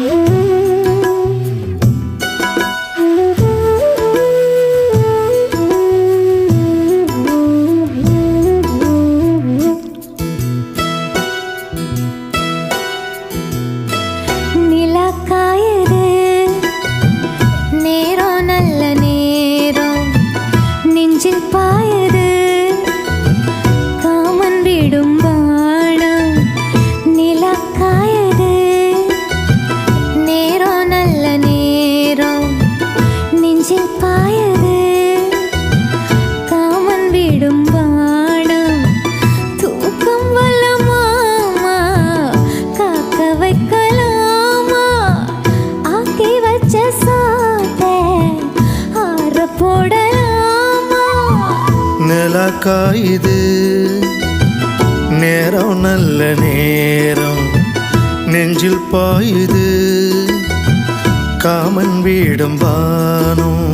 நிலா காயுது. நேரம் நல்ல நேரம். நெஞ்சில் பாயுது. காமன் வீடும் வானம்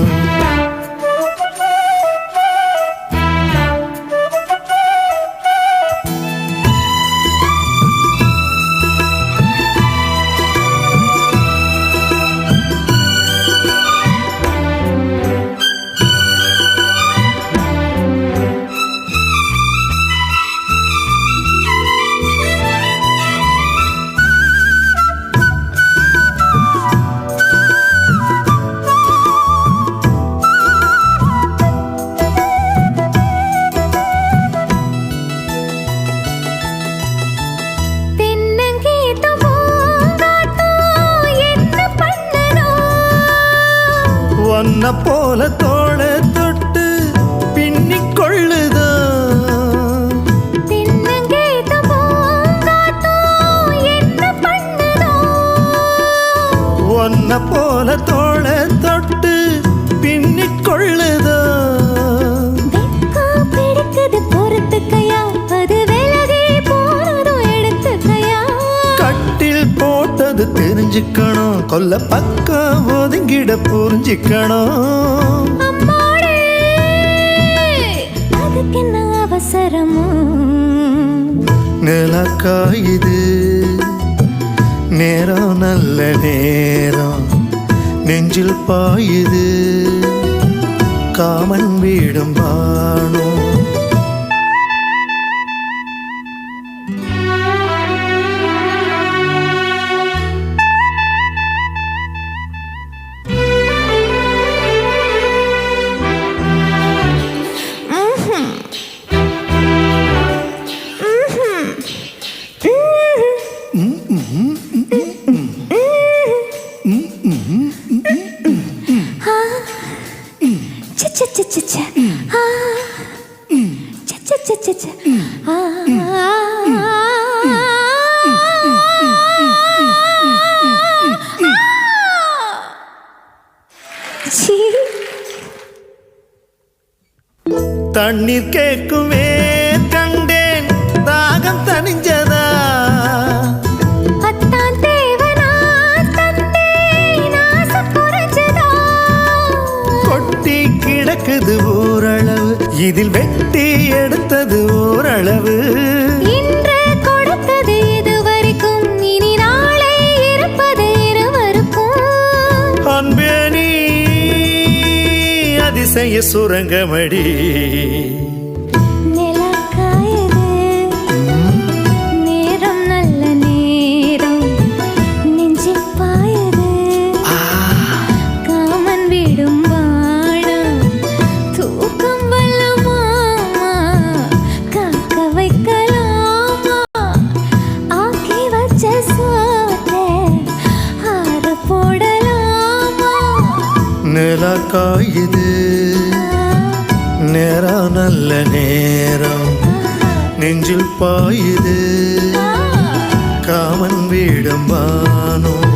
ஒன்ன போல தோள தொட்டு பின்னிக் கொள்ளுதோ? ஒன்ன போல தோள தெரிஞ்சுக்கணும் கொல்ல பக்கம் ஒதுங்கிட புரிஞ்சுக்கணும். அம்மாடி, அதுக்கென்ன அவசரமோ? நில காயுது நேரம் நல்ல நேரம். நெஞ்சில் பாயுது காமன் வீடும் வாணும் தண்ணீர் கேட்குமே கிடக்குது ஓரளவு. இதில் வெட்டி எடுத்தது ஓரளவு. இன்று கொடுத்தது நிலா காயுது. நேரம் நல்ல நேரம். நெஞ்சில் பாயுது. காமன் வீடும் வானோ